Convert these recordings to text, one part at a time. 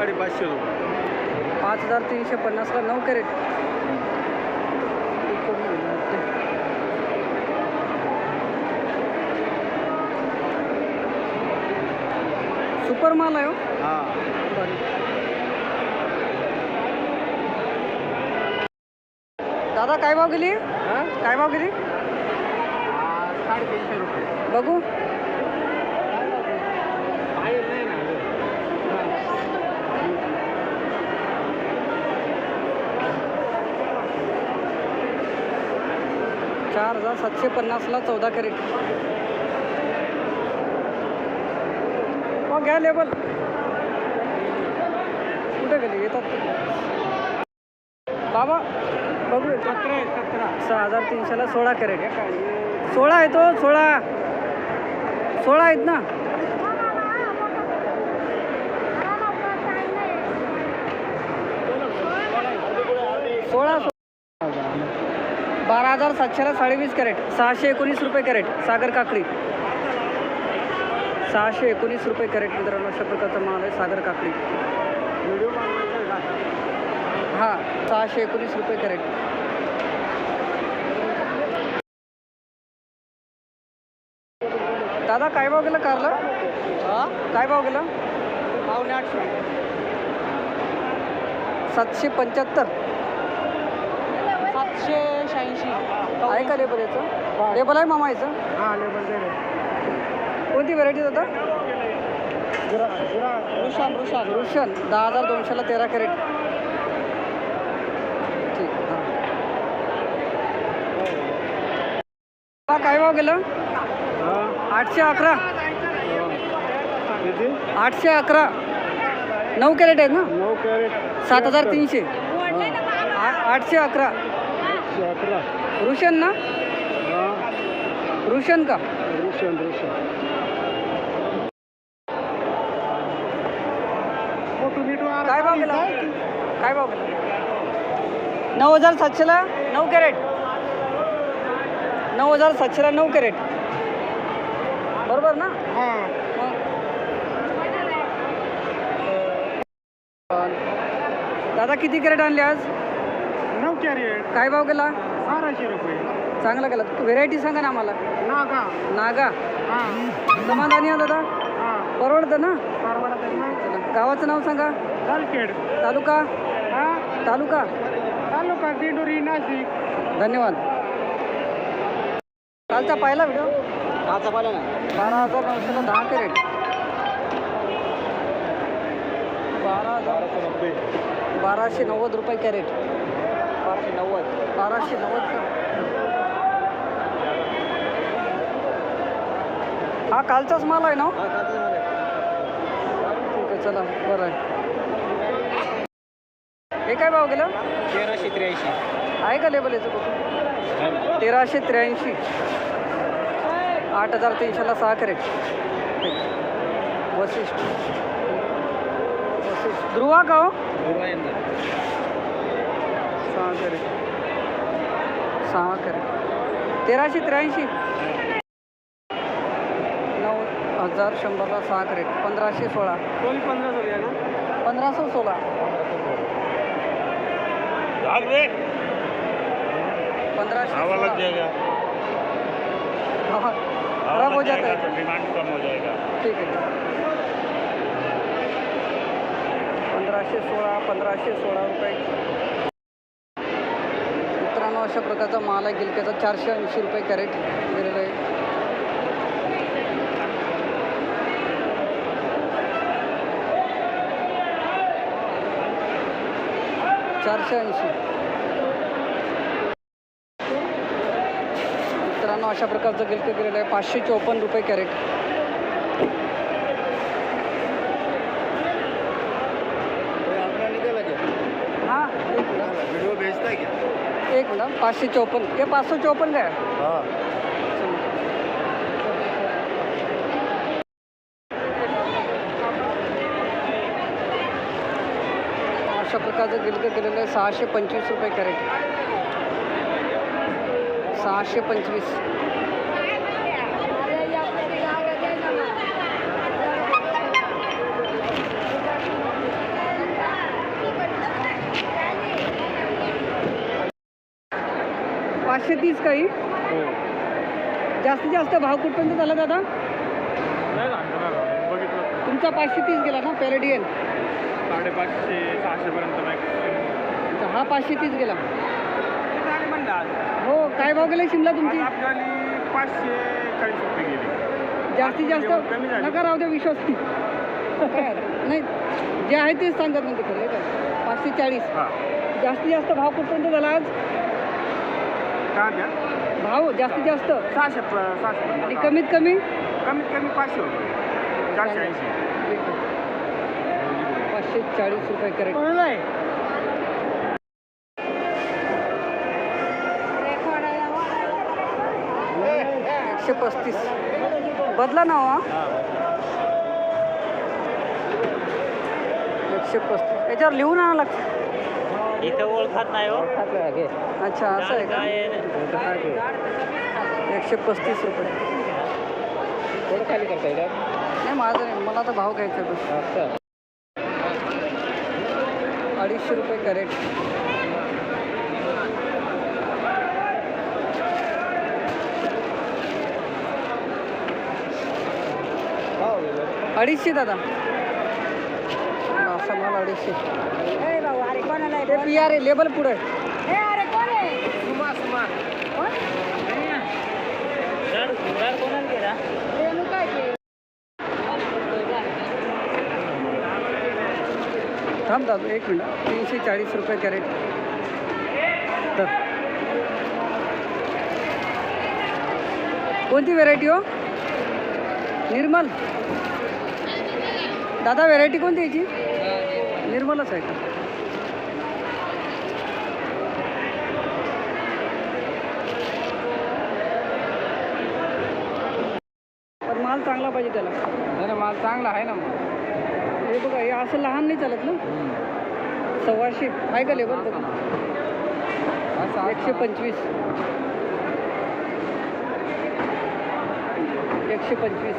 साडेपाचशे रुपये. पाच हजार तीनशे पन्नासला नऊ कॅरेट. सुपर माल आहे हो. हां. दादा काय भाव गेली? काय भाव गेली? साडेतीनशे रुपये. बघू. चार हजार सातशे पन्नासला चौदा कॅरेट. हो घ्या लेबल. कुठे गेले? येतात. बाबा बघू सतरा सतरा. सहा हजार तीनशेला सोळा कॅरेट. सोळा आहे तो सोळा. सोळा आहेत ना? सोळा. हजार सातशेला साडेवीस कॅरेट सहाशे एकोणीस रुपये कॅरेट सागर काकडी. सहाशे एकोणीस रुपये कॅरेट मित्रांनो अशा प्रकारचा माल आहे सागर काकडी? हां सहाशे एकोणीस रुपये कॅरेट. दादा काय भाव गेलं कारला? काय भाव गेलं? पावणे आठशे. सातशे पंच्याहत्तर. सातशे शहाऐंशी. आहे का लेबल याचं? लेबल आहे मामा याचं हां लेबल दे कोणती व्हरायटी दादा? रुशान रुशान. रुशन. दहा हजार दोनशेला तेरा कॅरेट ठीक हां. काय भाव गेलं? आठशे अकरा. आठशे अकरा. नऊ कॅरेट आहेत ना? नऊ कॅरेट सात हजार तीनशे. आठशे अकरा. एकशे अकरा रुशन ना? हां. रुशन का? रुशन रुशन काय भाव गेला? काय? भाव गेला? नऊ हजार सातशेला नऊ कॅरेट. नऊ हजार सातशेला नऊ कॅरेट. बरोबर ना? हां. मग. दादा किती कॅरेट आणले आज? काय भाव गेला? बाराशे रुपये. चांगला गेला. व्हेरायटी सांगा ना आम्हाला. नागा. नागा? हां. समाधानी आहे दादा हां. परवडतं ना? परवडत नाही? चला गावाचं नाव सांगा. जालखेड तालुका? हां? तालुका? तालुका दिंडोरी नाशिक. धन्यवाद. कालचा पाहिला व्हिडिओ काचा पाहिला ना. बारा हजार नऊशेला दहा कॅरेट बारा हजार बाराशे नव्वद रुपये कॅरेट बाराशे नव्वद. बाराशे नव्वद? हा कालचाच माल आहे. ना ठीक आहे चला बरं आहे. हे काय भाव गेलं? तेराशे त्र्याऐंशी. आहे का लेबल याचं बघू तेराशे त्र्याऐंशी. आठ हजार तीनशेला सहा कॅरेट. वशिष्ठ. वशिष्ठ. ध्रुवा का हो? सहा कॅरेट सहा तेराशे त्र्याऐंशी. नऊ हजार शंभरला सहा कॅरेट पंधराशे सोळा. टोल पंधरा आहे ना? पंधराशे सोळा. पंधराशे सोळा. हाँ, खराब हो जाता है डिमांड कम हो जाएगा ठीक आहे. पंधराशे सोळा पंधराशे सोळा रुपये. मित्रांनो अशा प्रकारचा माल आहे. गिलक्याचा चारशे ऐंशी रुपये कॅरेट दिलेलं आहे. चारशे ऐंशी. मित्रांनो अशा प्रकारचं गिलकं गेलेलं आहे. पाचशे चोपन्न रुपये कॅरेट हाँ एक मिनट वीडियो भेजता है क्या एक मिनट पाचशे चौपन्न. ये पाच सौ चौपन्न का है. हाँ अशा प्रकारचं गिलकं गेलेलं आहे. सहाशे पंचवीस रुपये कॅरेट. सहाशे पंचवीस पाचशे तीस काही? हो. जास्तीत जास्त भाव कुठपर्यंत झाला दादा? सांगतो तुमचा पाचशे तीस गेला ना पॅरेडियन साडेपाचशे सहाशेपर्यंत हा पाचशे तीस गेला. हो काय भाव गेले शिमला तुमची? पाचशे चाळीस रुपये गेले. जास्तीत जास्त. नका राहू द्या विश्वास. नाही जे आहे तेच सांगतात म्हणजे खरं पाचशे चाळीस. जास्तीत जास्त भाव कुठपर्यंत झाला आज? का द्या? भाव जास्तीत जास्त. सहाशे प- सहाशे आणि. कमीत कमी? कमीत कमी पाचशे रुपये. चारशे ऐंशी. पाचशे चाळीस रुपये करेक्ट. एकशे पस्तीस. बदला ना हो हा. एकशे पस्तीस. याच्यावर लिहून आणावं लागतं. इथं ओळखत नाही हो. अच्छा असं आहे का? एकशे पस्तीस रुपये. थोडं खाली करता येईल नाही माझं नाही. मला तर भाव घ्यायचा अडीचशे रुपये कॅरेट. अडीचशे दादा. अडीचशे ते पी आर आहे लेबल पुढे. थांब दादा एक मिनिट तीनशे चाळीस रुपये कॅरेट. तर. कोणती व्हेरायटी हो? निर्मल. दादा व्हेरायटी कोणती याची? निर्मलच आहे का? पण माल चांगला पाहिजे त्याला. नाही माल चांगला आहे ना मग. हे बघा हे असं लहान नाही चालत ना? सव्वाशे. आहे का लेबर? बघा एकशे पंचवीस. एकशे पंचवीस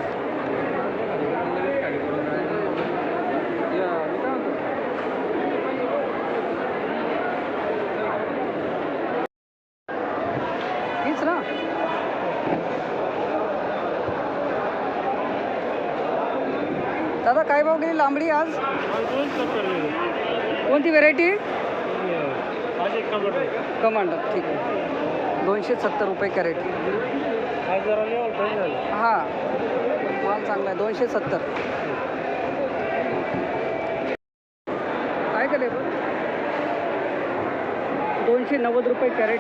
हीच ना दादा काय भाव गेली लांबडी आज? कोणती व्हेरायटी कमांडर ठीक आहे. दोनशे सत्तर रुपये कॅरेट. हां माल चांगला आहे दोनशे सत्तर. काय केलं दोनशे नव्वद रुपये कॅरेट.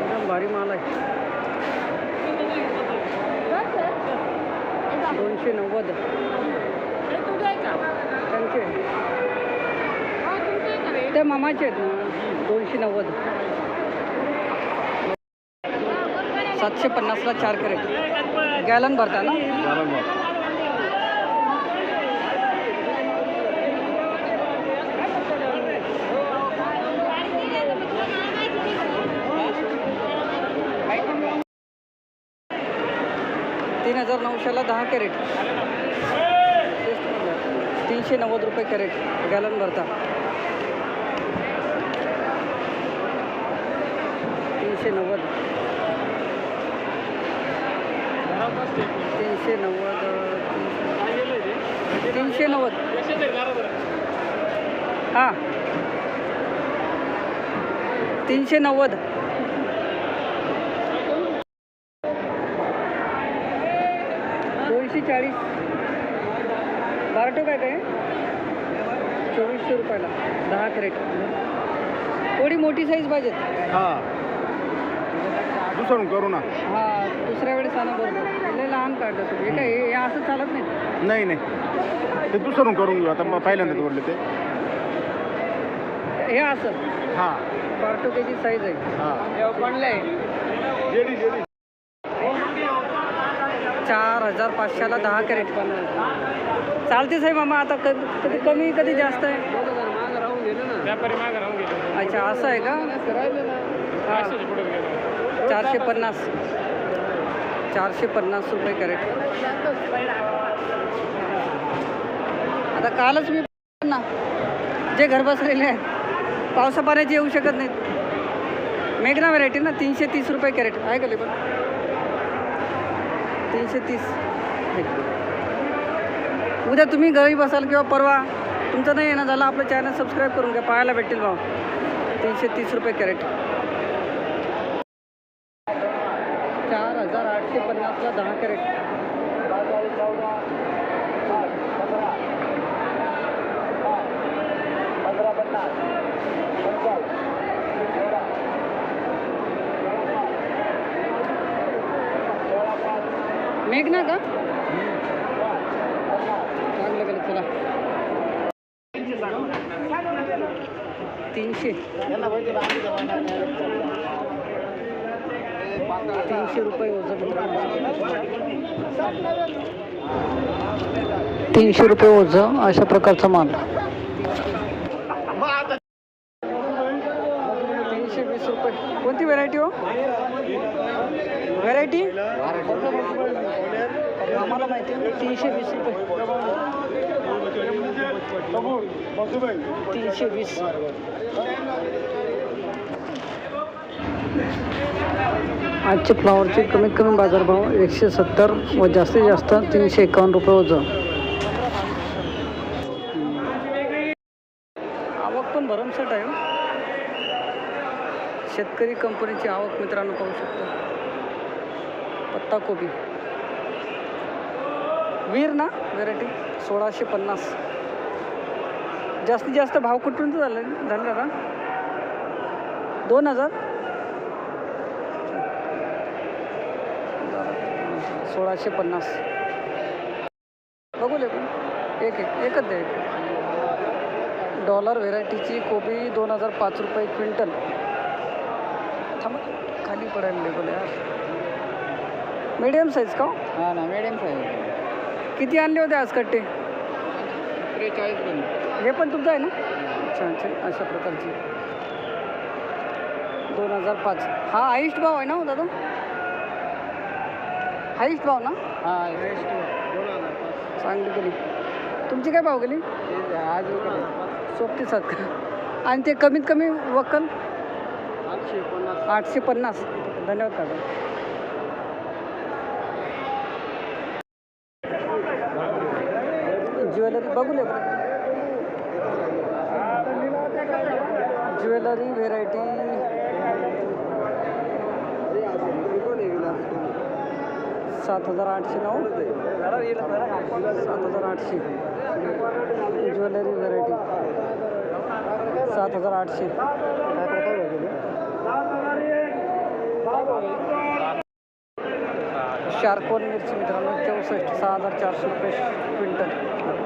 एकदम भारी माल आहे. दोनशे नव्वद त्यांचे ते मामाचे आहेत ना दोनशे नव्वद. सातशे पन्नासला चार कॅरेट. गॅलन भरता ना तीन हजार नऊशेला दहा कॅरेट. तीनशे नव्वद रुपये कॅरेट गॅलन भरता. तीनशे नव्वद. तीनशे नव्वद तीनशे- तीनशे नव्वद. हां. तीनशे नव्वद दोनशे चाळीस. बारटो काय काय? चोवीसशे रुपयाला. दहा कॅरेट. थोडी मोठी साईज पाहिजेत हां. दुसरून करू ना. हा दुसऱ्या वेळेस आणा बरोबर लय लहान काढलं तुम्ही हे काय हे हे असं चालत नाही? नाही नाही. ते दुसरून करून घेऊ. आता मग पहिल्यांदाच ओढले ते. हे असं. हां. बारटोक्याची साईज आहे. हां. J D J D. चार हजार पाचशेला दहा कॅरेट. चालतेच आहे मामा आता कधी कधी कमी कधी जास्त आहे? अच्छा असं आहे का? हा. चारशे पन्नास. चारशे पन्नास रुपये कॅरेट. आता कालच मी ना जे घर बसलेले आहेत पावसा पाण्याचे येऊ शकत नाहीत. मेघना व्हरायटी ना तीनशे तीस रुपये कॅरेट. आहे का लेबर? तीनशे तीस. हे. उद्या तुम्ही घरी बसाल किंवा परवा तुमचं नाही येणं झालं आपलं चॅनल सबस्क्राईब करून घ्या पाहायला भेटेल भाऊ. तीनशे तीस रुपये कॅरेट. चार हजार आठशे पन्नासला दहा कॅरेट. मेघना का? चांगलं चला. तीनशे. तीनशे रुपये ओझं तीनशे रुपये ओझं अशा प्रकारचा माल तीनशे वीस रुपये कोणती व्हेरायटी हो व्हेरायटी आम्हाला माहिती आहे. तीनशे वीस रुपये. तीनशे वीस आजचे फ्लावरचे कमीत कमी बाजारभाव एकशे सत्तर व जास्तीत जास्त तीनशे एकावन्न रुपये होतं आवक पण भरमसाठ आहे हो. शेतकरी कंपनीची आवक मित्रांनो पाहू शकतो. पत्ताकोबी. वीर ना? व्हेरायटी सोळाशे पन्नास. जास्तीत जास्त भाव कुठून झाले? झाले दादा? दोन हजार? सोळाशे पन्नास. बघू ले पण एक एक एकच द्या एक. डॉलर व्हेरायटीची कोबी दोन हजार पाच रुपये क्विंटल. थांबा खाली पडायला लेबल यार. मीडियम साईज का हो? हा ना मीडियम साईज. किती आणले होते आज कट्टे? त्रेचाळीस हे पण तुमचं आहे ना? अच्छा अच्छा. अशा प्रकारची. दोन हजार पाच. हा हाईस्ट भाव आहे ना हो दादा? हाईस्ट भाव ना? हा चांगली गेली तुमची काय भाव गेली? आज सात का? आणि ते कमीत कमी वक्कल? आठशे पन्नास. आठशे पन्नास. धन्यवाद काका ज्वेलरी बघू ले ज्वेलरी व्हेरायटी सात हजार आठशे नऊ. सात हजार आठशे. ज्वेलरी व्हेरायटी सात हजार आठशे. शार्कोन मिरची मित्रांनो चौसष्ट सहा हजार चारशे रुपये क्विंटल.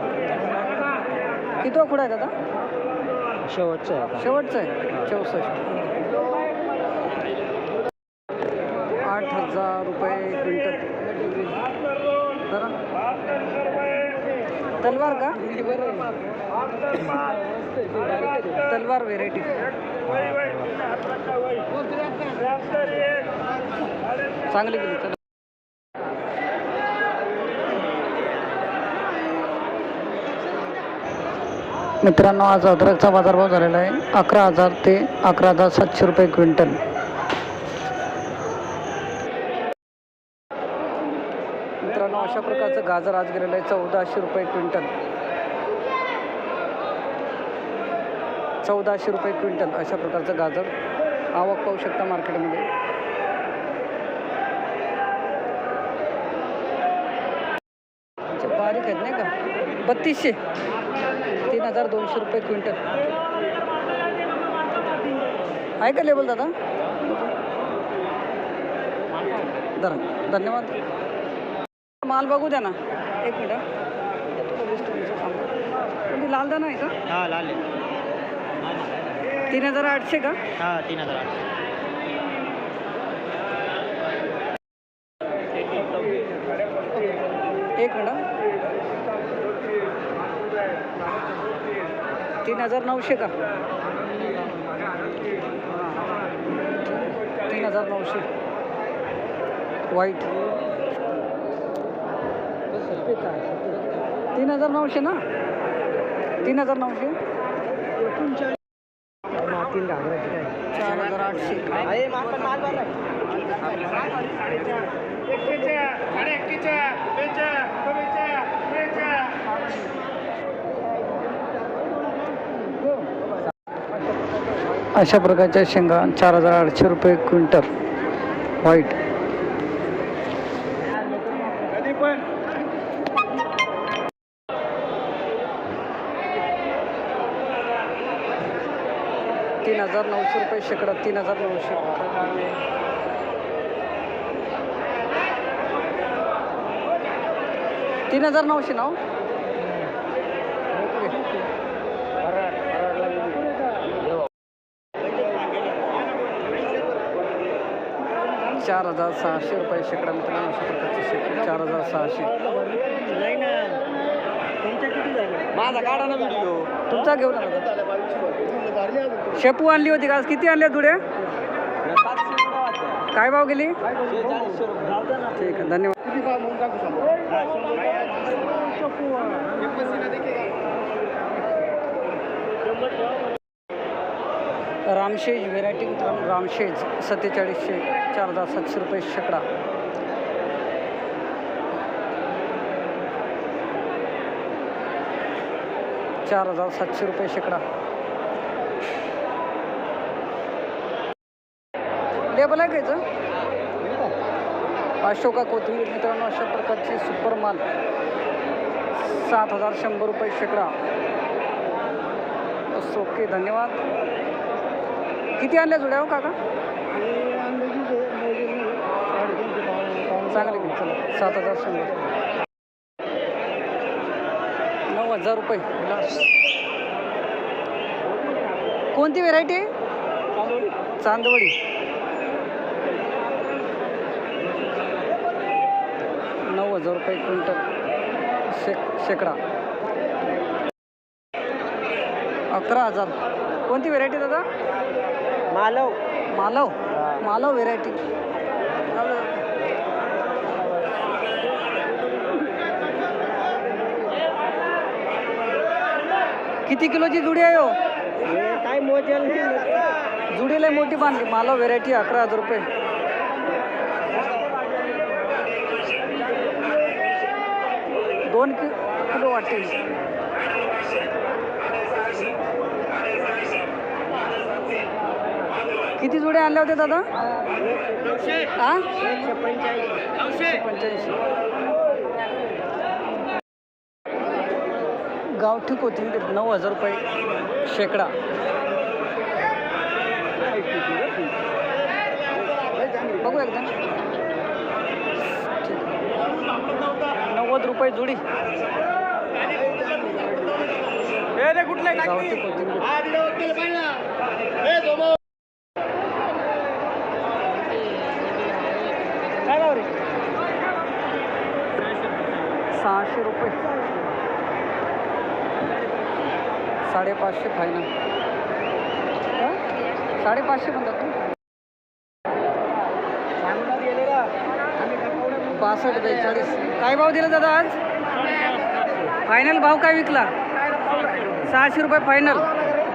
किती खुडा आहे दादा शेवटचं आहे शेवटचं आहे? चौसष्ट. आठ हजार रुपये क्विंटल. जरा. तलवार का? तलवार व्हेरायटी चांगली गेली मित्रांनो आज अद्रकचा बाजारभाव झालेला आहे. अकरा हजार ते अकरा हजार सातशे रुपये क्विंटल. मित्रांनो अशा प्रकारचं गाजर आज गेलेलं आहे चौदाशे रुपये क्विंटल. चौदाशे रुपये क्विंटल अशा प्रकारचं गाजर. आवक पाहू शकता मार्केटमध्ये. बारीक आहेत नाही का? बत्तीसशे. हजार दोनशे रुपये क्विंटल. आहे का लेबल दादा? धरा. धन्यवाद. माल बघू द्या ना. एक मिनिट लाल दाना आहे का? हा लाल तीन हजार आठशे का? हा तीन हजार आठशे एक मिनिट हा. तीन हजार नऊशे का? तीन हजार नऊशे. व्हाईट तीन हजार नऊशे ना? तीन हजार नऊशे? तीन चार हजार आठशे. अशा प्रकारच्या शेंगा चार हजार आठशे रुपये क्विंटल. व्हाईट तीन हजार नऊशे रुपये शेकडा तीन हजार नऊशे. तीन हजार नऊशे नऊ हो? चार हजार सहाशे रुपये शेकडा मित्रांनो अशा प्रकारचे शेकडा चार हजार सहाशे. माझा काढा ना व्हिडिओ तुमचा घेऊ नका शेपू आणली होती का? आज किती आणल्या धुड्या काय भाव गेली? ठीक आहे धन्यवाद. रामशेज व्हेरायटी मित्रांनो रामशेज सत्तेचाळीसशे चार हजार सातशे रुपये शेकडा. चार हजार सातशे रुपये शेकडा. लेबल आहे कायचं अशोका कोथिंबीर मित्रांनो अशा प्रकारची सुपर माल. सात हजार शंभर रुपये शेकडा. ओके धन्यवाद. किती आणल्या जुड्या हो काका? चांगले की चला सात हजार शंभर. नऊ हजार रुपये कोणती व्हेरायटी आहे? चांदवडी. नऊ हजार रुपये क्विंटल. शेक शेकडा. अकरा हजार. कोणती व्हेरायटी दादा? मालव. मालव? मालव व्हेरायटी किती किलोची जुडी आहे हो? काय मोजेल जुडीला मोठी बांधली. मालव व्हेरायटी अकरा हजार रुपये. दोन किलो वाटेल. किती जुड्या आणल्या होत्या दादा? हा? पंच्याऐंशी गावठी कोथिंबीर नऊ हजार रुपये शेकडा. बघू एकदा. ठीक. नव्वद रुपये जुडी. गावठी काय भाव रे सहाशे रुपये. साडेपाचशे फायनल साडेपाचशे म्हणतात तू बासष्ट बेचाळीस. काय भाव दिला दादा आज? फायनल भाव काय विकला? सहाशे रुपये फायनल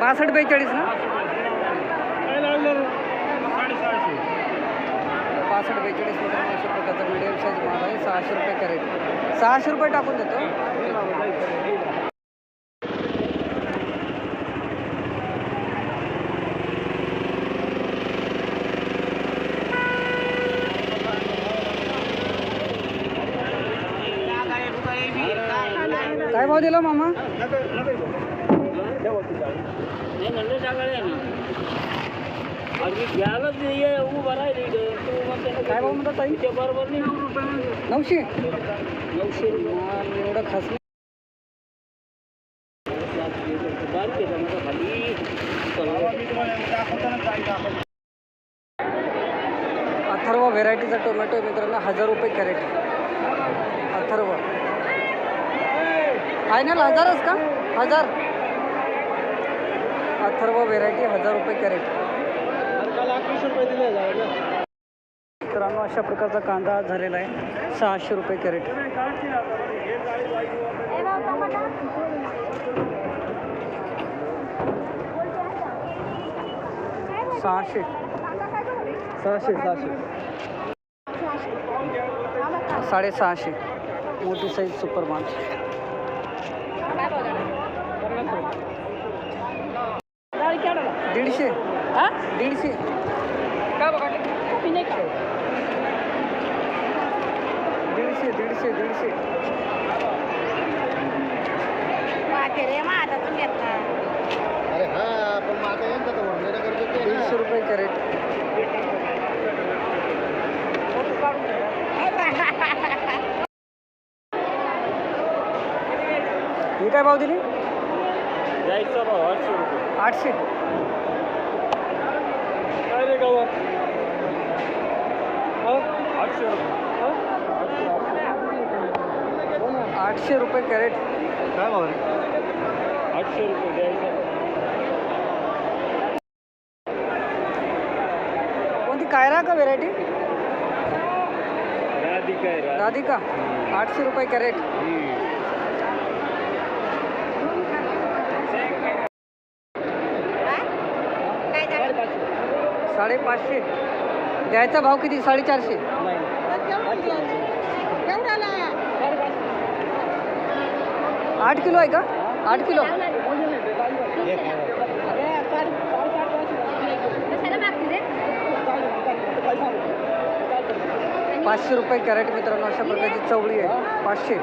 बासष्ट बेचाळीस ना बासष्ट बेचाळीस मित्रांनो अशा प्रकारचा मिडियम साईज माल आहे. सहाशे रुपये कॅरेट. सहाशे रुपये टाकून देतो. काय भाव दिला मामा? काय भाव म्हणतात ताई? नऊशे? एवढं खास. अथर्व व्हेरायटीचा टोमॅटो मित्रांनो हजार रुपये कॅरेट अथर्व. फायनल हजारच का? हजार. अथर्व व्हेरायटी हजार रुपये कॅरेट. मित्रांनो अशा प्रकारचा कांदा आज झालेला आहे. सहाशे रुपये कॅरेट. सहाशे. सहाशे सहाशे. साडेसहाशे. मोठी साईज सुपर माल दीडशे. दीडशे. दीडशे दीडशे. दीडशे अरे हा पण मग आता यांचं तर भरलेलं गरजेचं आहे ना. दीडशे रुपये कॅरेट. ही काय भाव दिली? जायचा भाव आठशे रुपये. आठशे. काय रे गावात? आठशे रुपये. आठशे रुपये कॅरेट. काय भाव रे? आठशे रुपये द्यायचा. कोणती कायरा का व्हेरायटी राधिका राधिका. आठशे रुपये कॅरेट. साडेपाचशे. द्यायचा भाव किती? साडेचारशे. आठ किलो आहे का? आठ किलो. पाचशे रुपये कॅरेट मित्रांनो अशा प्रकारची चवळी आहे. पाचशे.